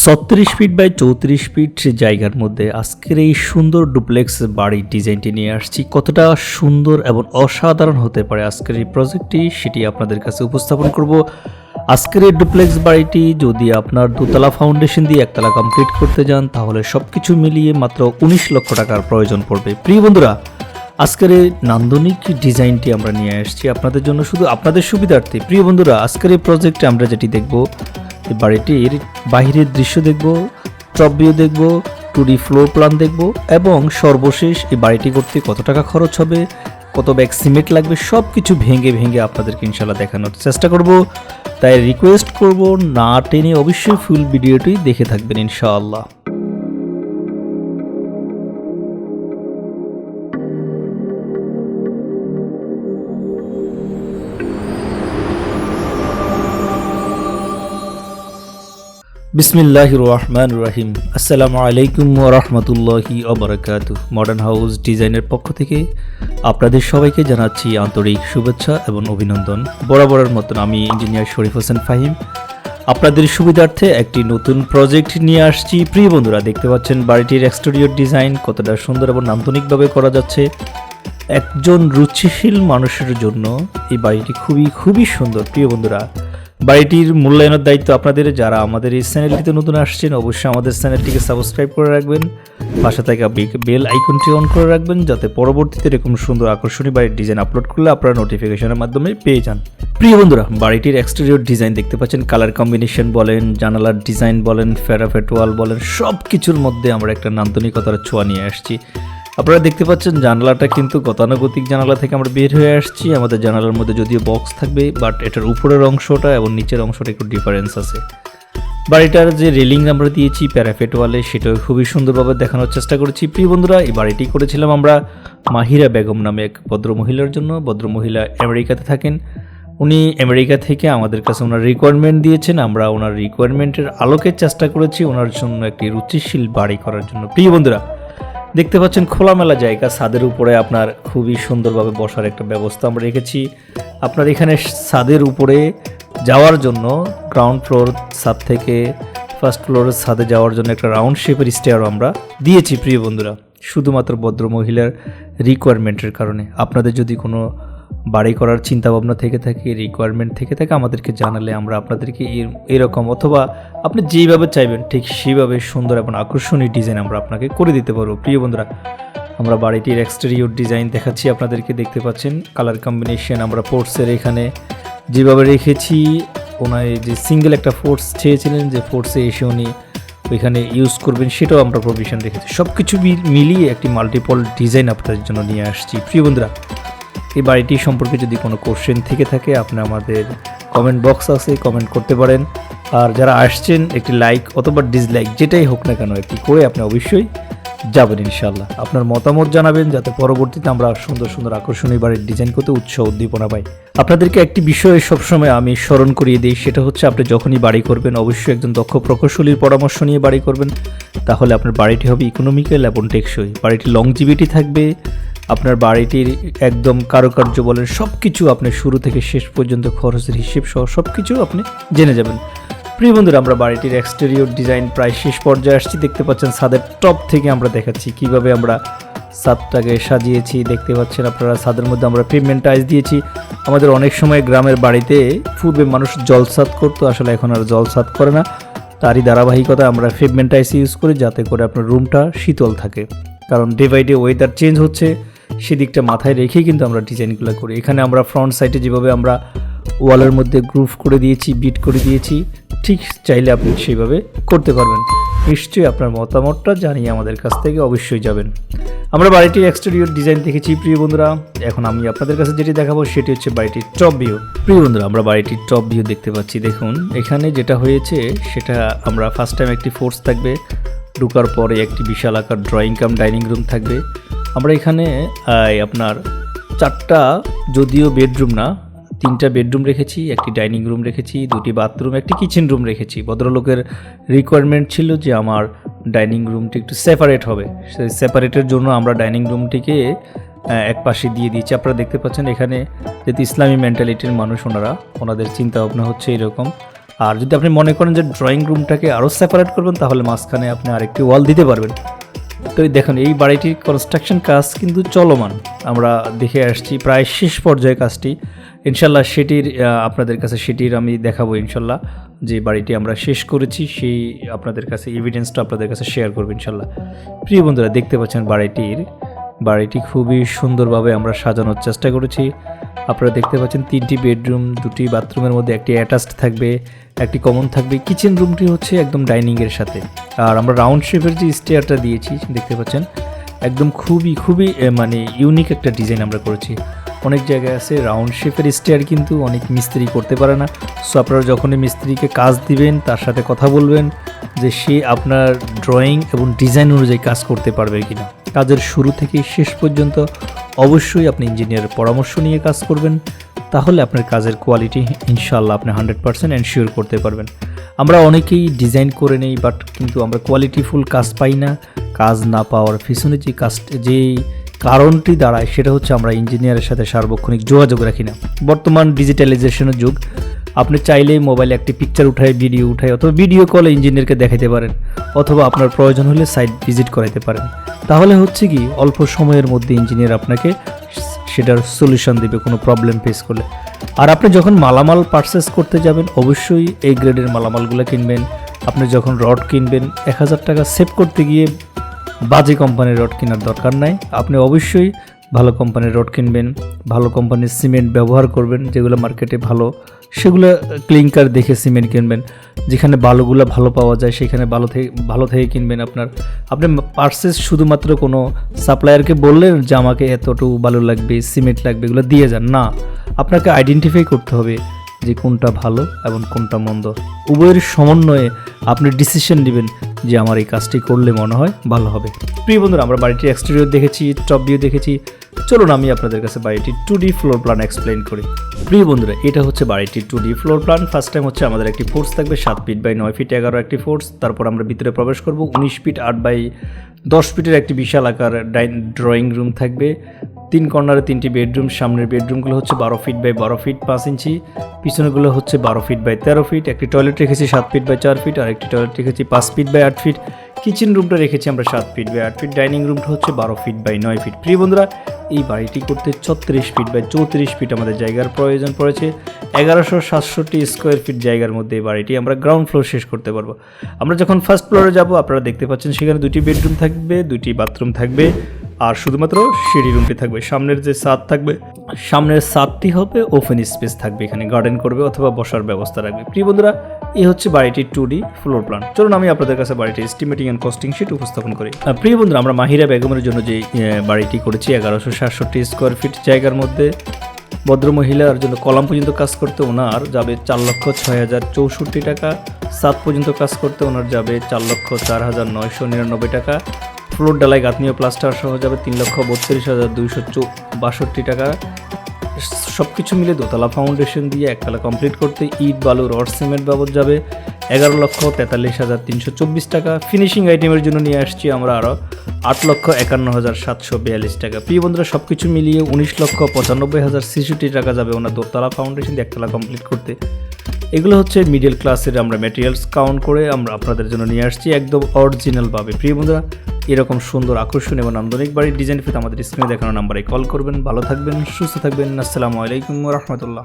ছত্রিশ feet by চৌত্রিশ fit জায়গার মধ্যে আজকের এই সুন্দর ডুপ্লেক্স বাড়ির ডিজাইনটি নিয়ে আসছি। কতটা সুন্দর এবং অসাধারণ হতে পারে আজকের এই প্রজেক্টটি সেটি আপনাদের কাছে উপস্থাপন করব। আজকের এই ডুপ্লেক্স বাড়িটি যদি আপনার দোতলা ফাউন্ডেশন দিয়ে একতলা কমপ্লিট করতে যান, তাহলে সব কিছু মিলিয়ে মাত্র উনিশ লক্ষ টাকার প্রয়োজন পড়বে। প্রিয় বন্ধুরা, আজকের এই নান্দনিক ডিজাইনটি আমরা নিয়ে আসছি আপনাদের জন্য। শুধু আপনাদের সুবিধার্থে। প্রিয় বন্ধুরা, আজকের এই প্রজেক্টে আমরা যেটি দেখব এই বাড়িটির বাহিরের দৃশ্য দেখব, টপ ভিউ দেখব, টুডি ফ্লোর প্ল্যান দেখব, এবং সর্বশেষ এই বাড়িটি করতে কত টাকা খরচ হবে, কত ব্যাগ সিমেন্ট লাগবে সব কিছু ভেঙে ভেঙে আপনাদেরকে ইনশাল্লাহ দেখানোর চেষ্টা করব। তাই রিকোয়েস্ট করব, না টেনে অবশ্যই ফুল ভিডিওটি দেখে থাকবেন ইনশাআল্লাহ। বিসমিল্লাহ রহমান রাহিম। আসসালামু আলাইকুম রহমতুল্লাহি অবরাকাত মডার্ন হাউস ডিজাইনের পক্ষ থেকে আপনাদের সবাইকে জানাচ্ছি আন্তরিক শুভেচ্ছা এবং অভিনন্দন। বরাবরের মতন আমি ইঞ্জিনিয়ার শরীফ হোসেন ফাহিম। আপনাদের সুবিধার্থে একটি নতুন প্রজেক্ট নিয়ে আসছি। প্রিয় বন্ধুরা, দেখতে পাচ্ছেন বাড়িটির এক্সটেরিয়র ডিজাইন কতটা সুন্দর এবং নান্দনিকভাবে করা যাচ্ছে। একজন রুচিশীল মানুষের জন্য এই বাড়িটি খুবই খুবই সুন্দর। প্রিয় বন্ধুরা বাড়িটির মূল্যায়নের দায়িত্ব আপনাদের। যারা আমাদের এই চ্যানেলটিতে নতুন আসছেন, অবশ্যই আমাদের চ্যানেলটিকে সাবস্ক্রাইব করে রাখবেন। পাশে থাকা বেল আইকনটি অন করে রাখবেন, যাতে পরবর্তীতে এরকম সুন্দর আকর্ষণীয় বাড়ির ডিজাইন আপলোড করলে আপনারা নোটিফিকেশনের মাধ্যমে পেয়ে যান। প্রিয় বন্ধুরা, বাড়িটির এক্সটেরিয়র ডিজাইন দেখতে পাচ্ছেন কালার কম্বিনেশন বলেন, জানালার ডিজাইন বলেন, ফেরাফেট ওয়াল বলেন সব কিছুর মধ্যে আমরা একটা নান্দনিকতার ছোঁয়া নিয়ে আসছি। আপনারা দেখতে পাচ্ছেন জানালাটা কিন্তু গতানুগতিক জানালা থেকে আমরা বের হয়ে আসছি। আমাদের জানালার মধ্যে যদিও বক্স থাকবে বাট এটার উপরের অংশটা এবং নিচের অংশটা একটু ডিফারেন্স আছে। বাড়িটার যে রেলিং আমরা দিয়েছি প্যারাফেট ওয়ালে সেটাও খুবই সুন্দরভাবে দেখানোর চেষ্টা করেছি। প্রিয় বন্ধুরা, এই বাড়িটি করেছিলাম আমরা মাহিরা বেগম নামে এক ভদ্রমহিলার জন্য। ভদ্রমহিলা আমেরিকাতে থাকেন। উনি আমেরিকা থেকে আমাদের কাছে ওনার রিকোয়ারমেন্ট দিয়েছেন। আমরা ওনার রিকোয়ারমেন্টের আলোকে চেষ্টা করেছি ওনার জন্য একটি রুচিশীল বাড়ি করার জন্য। প্রিয় বন্ধুরা দেখতে পাচ্ছেন খোলামেলা জায়গা, ছাদের উপরে আপনার খুবই সুন্দরভাবে বসার একটা ব্যবস্থা আমরা রেখেছি। আপনার এখানে ছাদের উপরে যাওয়ার জন্য গ্রাউন্ড ফ্লোর ছাদ থেকে ফার্স্ট ফ্লোরের ছাদে যাওয়ার জন্য একটা রাউন্ড শেপের স্টেয়ারও আমরা দিয়েছি, প্রিয় বন্ধুরা। শুধুমাত্র ভদ্র মহিলার রিকোয়ারমেন্টের কারণে। আপনাদের যদি কোনো বাড়ি করার চিন্তা ভাবনা থেকে থাকে রিকোয়ারমেন্ট থেকে থাকে, আমাদেরকে জানালে আমরা আপনাদেরকে এর- এরকম অথবা আপনি যেইভাবে চাইবেন, ঠিক সেইভাবে সুন্দর এবং আকর্ষণীয় ডিজাইন আমরা আপনাকে করে দিতে পারব। প্রিয় বন্ধুরা, আমরা বাড়িটির এক্সটেরিয়র ডিজাইন দেখাচ্ছি আপনাদেরকে, দেখতে পাচ্ছেন কালার কম্বিনেশন আমরা পোর্টসের এখানে যেভাবে রেখেছি ওনার যে সিঙ্গেল একটা ফোর্স চেয়েছিলেন, যে ফোর্সে এসে উনি ওইখানে ইউজ করবেন, সেটাও আমরা প্রভিশন রেখেছি। সব কিছু মিলিয়ে একটি মাল্টিপল ডিজাইন আপনাদের জন্য নিয়ে আসছি। প্রিয় বন্ধুরা এই বাড়িটি সম্পর্কে যদি কোনো কোশ্চেন থেকে থাকে, আপনি আমাদের কমেন্ট বক্স আছে কমেন্ট করতে পারেন। আর যারা আসছেন, একটি লাইক অথবা ডিসলাইক যেটাই হোক না কেন, একটি করে আপনি অবশ্যই যাবেন ইনশাল্লাহ আপনার মতামত জানাবেন, যাতে পরবর্তীতে আমরা সুন্দর সুন্দর আকর্ষণীয় বাড়ির ডিজাইন করতে উৎসাহ উদ্দীপনা পাই। আপনাদেরকে একটি বিষয়ে সবসময় আমি স্মরণ করিয়ে দিই, সেটা হচ্ছে আপনি যখনই বাড়ি করবেন, অবশ্যই একজন দক্ষ প্রকৌশলীর পরামর্শ নিয়ে বাড়ি করবেন। তাহলে আপনার বাড়িটি হবে ইকোনমিক্যাল এবং টেকসই। বাড়িটি লংজিভিটি থাকবে আপনার বাড়িটির একদম কারুকার্য বলেন সব কিছু আপনি শুরু থেকে শেষ পর্যন্ত খরচের হিসেব সহ সব কিছু আপনি জেনে যাবেন। প্রিয় বন্ধুরা, আমরা বাড়িটির এক্সটেরিয়র ডিজাইন প্রায় শেষ পর্যায়ে আসছি। দেখতে পাচ্ছেন ছাদের টপ থেকে আমরা দেখাচ্ছি কীভাবে আমরা ছাদটাকে সাজিয়েছি। দেখতে পাচ্ছেন আপনারা ছাদের মধ্যে আমরা পেমেন্ট টাইজ দিয়েছি। আমাদের অনেক সময় গ্রামের বাড়িতে পূর্বে মানুষ জলসাদ করতো, আসলে এখন আর জলসাদ করে না। তারই ধারাবাহিকতা আমরা পেমেন্ট টাইস ইউজ করি যাতে করে আপনার রুমটা শীতল থাকে। কারণ day by day weather change হচ্ছে। সেদিকটা মাথায় রেখেই কিন্তু আমরা ডিজাইনগুলো করি। এখানে আমরা ফ্রন্ট সাইডে যেভাবে আমরা ওয়ালের মধ্যে গ্রুভ করে দিয়েছি বিট করে দিয়েছি, ঠিক চাইলে আপনি সেইভাবে করতে পারবেন। নিশ্চয়ই আপনার মতামতটা জানিয়ে আমাদের কাছ থেকে অবশ্যই যাবেন। আমরা বাড়িটির এক্সটেরিয়র ডিজাইন দেখেছি, প্রিয় বন্ধুরা। এখন আমি আপনাদের কাছে যেটি দেখাবো, সেটি হচ্ছে বাড়িটির টপ ভিউ প্রিয় বন্ধুরা, আমরা বাড়িটির টপ ভিউ দেখতে পাচ্ছি। দেখুন, এখানে যেটা হয়েছে, সেটা আমরা ফার্স্ট টাইম একটি ফোর্স থাকবে। ঢুকার পরে একটি বিশাল আকার ড্রয়িং কাম ডাইনিং রুম থাকবে। আমরা এখানে আপনার চারটা যদিও বেডরুম না, তিনটা বেডরুম রেখেছি, একটি ডাইনিং রুম রেখেছি, দুটি বাথরুম একটি কিচেন রুম রেখেছি। ভদ্রলোকের রিকোয়ারমেন্ট ছিল যে আমার ডাইনিং রুমটি একটু সেপারেট হবে। সেই সেপারেটের জন্য আমরা ডাইনিং রুমটিকে এক পাশে দিয়ে দিয়েছি। আপনারা দেখতে পাচ্ছেন এখানে যেহেতু ইসলামী মেন্টালিটির মানুষ ওনারা, ওনাদের চিন্তা ভাবনা হচ্ছে এরকম। আর যদি আপনি মনে করেন যে ড্রয়িং রুমটাকে আরও সেপারেট করবেন, তাহলে মাঝখানে আপনি আরেকটি ওয়াল দিতে পারবেন। তো দেখুন, এই বাড়িটির কনস্ট্রাকশন কাজ কিন্তু চলমান। আমরা দেখে আসছি প্রায় শেষ পর্যায়ে কাজটি। ইনশাল্লাহ সেটির আপনাদের কাছে সেটির আমি দেখাবো ইনশাল্লাহ যে বাড়িটি আমরা শেষ করেছি, সেই আপনাদের কাছে এভিডেন্সটা আপনাদের কাছে শেয়ার করব ইনশাল্লাহ। প্রিয় বন্ধুরা, দেখতে পাচ্ছেন বাড়িটির, বাড়িটি খুবই সুন্দরভাবে আমরা সাজানোর চেষ্টা করেছি। আপনারা দেখতে পাচ্ছেন তিনটি বেডরুম, দুটি বাথরুমের মধ্যে একটি অ্যাটাচড থাকবে, একটি কমন থাকবে। কিচেন রুমটি হচ্ছে একদম ডাইনিংয়ের সাথে। আর আমরা রাউন্ড শেপের যে স্টেয়ারটা দিয়েছি, দেখতে পাচ্ছেন, একদম খুবই খুবই মানে ইউনিক একটা ডিজাইন আমরা করেছি। অনেক জায়গায় আছে রাউন্ড শেপের স্টেয়ার, কিন্তু অনেক মিস্ত্রি করতে পারে না। সো আপনারা যখনই মিস্ত্রিকে কাজ দিবেন, তার সাথে কথা বলবেন যে সে আপনার ড্রয়িং এবং ডিজাইন অনুযায়ী কাজ করতে পারবে কিনা। কাজের শুরু থেকে শেষ পর্যন্ত অবশ্যই আপনি ইঞ্জিনিয়ারের পরামর্শ নিয়ে কাজ করবেন, তাহলে আপনার কাজের কোয়ালিটি ইনশাল্লাহ আপনি হান্ড্রেড পারসেন্ট এনশিওর করতে পারবেন। আমরা অনেকেই ডিজাইন করে নেই বাট কিন্তু আমরা কোয়ালিটিফুল কাজ পাই না। কাজ না পাওয়ার পিছনে যে কাজ, যে কারণটি দাঁড়ায়, সেটা হচ্ছে আমরা ইঞ্জিনিয়ারের সাথে সার্বক্ষণিক যোগাযোগ রাখি না। বর্তমান ডিজিটালাইজেশনের যুগ আপনি চাইলেই মোবাইলে একটি পিকচার উঠায় ভিডিও উঠায় অথবা ভিডিও কলে ইঞ্জিনিয়ারকে দেখাতে পারেন অথবা আপনার প্রয়োজন হলে সাইট ভিজিট করাতে পারেন। তাহলে হচ্ছে কি, অল্প সময়ের মধ্যে ইঞ্জিনিয়ার আপনাকে সেটার সলিউশন দেবে, কোনো প্রবলেম ফেস করলে। আর আপনি যখন মালামাল পারচেস করতে যাবেন, অবশ্যই এই গ্রেডের মালামালগুলো কিনবেন। আপনি যখন রড কিনবেন, এক হাজার টাকা সেভ করতে গিয়ে বাজে কোম্পানির রড কেনার দরকার নাই। আপনি অবশ্যই ভালো কোম্পানির রড কিনবেন, ভালো কোম্পানির সিমেন্ট ব্যবহার করবেন, যেগুলো মার্কেটে ভালো, সেগুলো ক্লিংকার দেখে সিমেন্ট কিনবেন। যেখানে বালুগুলো ভালো পাওয়া যায়, সেখানে ভালো থেকে ভালো থেকে কিনবেন আপনার। আপনি পার্সেস শুধুমাত্র কোনো সাপ্লায়ারকে বললেন যে আমাকে এতটুকু বালু লাগবে সিমেন্ট লাগবে, এগুলো দিয়ে যান। না, আপনাকে আইডেন্টিফাই করতে হবে যে কোনটা ভালো এবং কোনটা মন্দ। উভয়ের সমন্বয়ে আপনি ডিসিশন নেবেন যে আমার এই কাজটি করলে মনে হয় ভালো হবে। প্রিয় বন্ধুরা, আমরা বাড়িটির এক্সটেরিয়র দেখেছি টপ ভিউ দেখেছি চলুন আমি আপনাদের কাছে বাড়িটির two D floor plan explain করি। প্রিয় বন্ধুরা, এটা হচ্ছে বাড়িটির two D floor plan first time হচ্ছে আমাদের একটি ফোর্স থাকবে, সাত ফিট বাই নয় ফিট এগারো একটি ফোর্স তারপর আমরা ভিতরে প্রবেশ করব, উনিশ ফিট আট বাই দশ ফিটের একটি বিশাল আকার ডাইন ড্রয়িং রুম থাকবে। তিন কর্নারে তিনটি বেডরুম সামনের বেডরুমগুলো হচ্ছে বারো ফিট বাই বারো ফিট পাঁচ ইঞ্চি। পিছনেগুলো হচ্ছে বারো ফিট বাই তেরো ফিট একটি টয়লেট রেখেছি সাত ফিট বাই চার ফিট আর একটি টয়লেট রেখেছি পাঁচ ফিট বাই আট ফিট কিচেন রুমটা রেখেছি আমরা সাত ফিট বাই আট ফিট, ডাইনিং রুমটা হচ্ছে বারো ফিট বাই নয় ফিট। প্রিয় বন্ধুরা, এই বাড়িটি করতে ছত্রিশ ফিট বাই চৌত্রিশ ফিট আমাদের জায়গার প্রয়োজন পড়েছে। এগারোশো সাতষট্টি স্কোয়ার ফিট জায়গার মধ্যে এই বাড়িটি আমরা গ্রাউন্ড ফ্লোর শেষ করতে পারব। আমরা যখন ফার্স্ট ফ্লোরে যাব, আপনারা দেখতে পাচ্ছেন সেখানে দুটি বেডরুম থাকবে, দুটি বাথরুম থাকবে, আর শুধুমাত্র সিঁড়ি রুমটি থাকবে। সামনের যে ছাদ থাকবে, সামনের ছাদটি হবে ওপেন স্পেস থাকবে, এখানে গার্ডেন করবে অথবা বসার ব্যবস্থা রাখবে। প্রিয় বন্ধুরা এই হচ্ছে বাড়িটির টু ডি ফ্লোর প্ল্যান চলুন আমি আপনাদের কাছে বাড়িটির এস্টিমেটিং অ্যান্ড কস্টিং শিট উপস্থাপন করি। প্রিয় বন্ধুরা, আমরা মাহিরা বেগমের জন্য যে বাড়িটি করেছি, এগারোশো সাতষট্টি স্কোয়ার ফিট জায়গার মধ্যে, ভদ্র মহিলার জন্য কলাম পর্যন্ত কাজ করতে ওনার যাবে চার লক্ষ ছয় হাজার চৌষট্টি টাকা সাত পর্যন্ত কাজ করতে ওনার যাবে চার লক্ষ চার হাজার নয়শো নিরানব্বই টাকা ফ্লোর ডালাই গাঁথনীয় প্লাস্টার সহ যাবে তিন লক্ষ বত্রিশ হাজার দুইশো বাষট্টি টাকা সব কিছু মিলে দোতলা ফাউন্ডেশন দিয়ে একতলা কমপ্লিট করতে ইট, বালু, রড, সিমেন্ট বাবদ যাবে। এগারো লক্ষ তেতাল্লিশ হাজার তিনশো চব্বিশ টাকা। ফিনিশিং আইটেমের জন্য নিয়ে আসছি আমরা আরও আট লক্ষ একান্ন হাজার সাতশো বিয়াল্লিশ টাকা। প্রিয় বন্ধুরা সব কিছু মিলিয়ে উনিশ লক্ষ পঁচানব্বই হাজার ছেষট্টি টাকা যাবে ওনার দোতলা ফাউন্ডেশন দিয়ে একতলা কমপ্লিট করতে। এগুলো হচ্ছে মিডল ক্লাসের আমরা ম্যাটেরিয়ালস কাউন্ট করে আমরা আপনাদের জন্য নিয়ে আসছি একদম অরিজিনালভাবে প্রিয় বন্ধুরা, এরকম সুন্দর আকর্ষণ এবং নান্দনিক বাড়ির ডিজাইন পেতে আমাদের স্ক্রিনে দেখানো নাম্বারে কল করবেন। ভালো থাকবেন, সুস্থ থাকবেন। আসসালামু আলাইকুম রহমতুল্লাহ।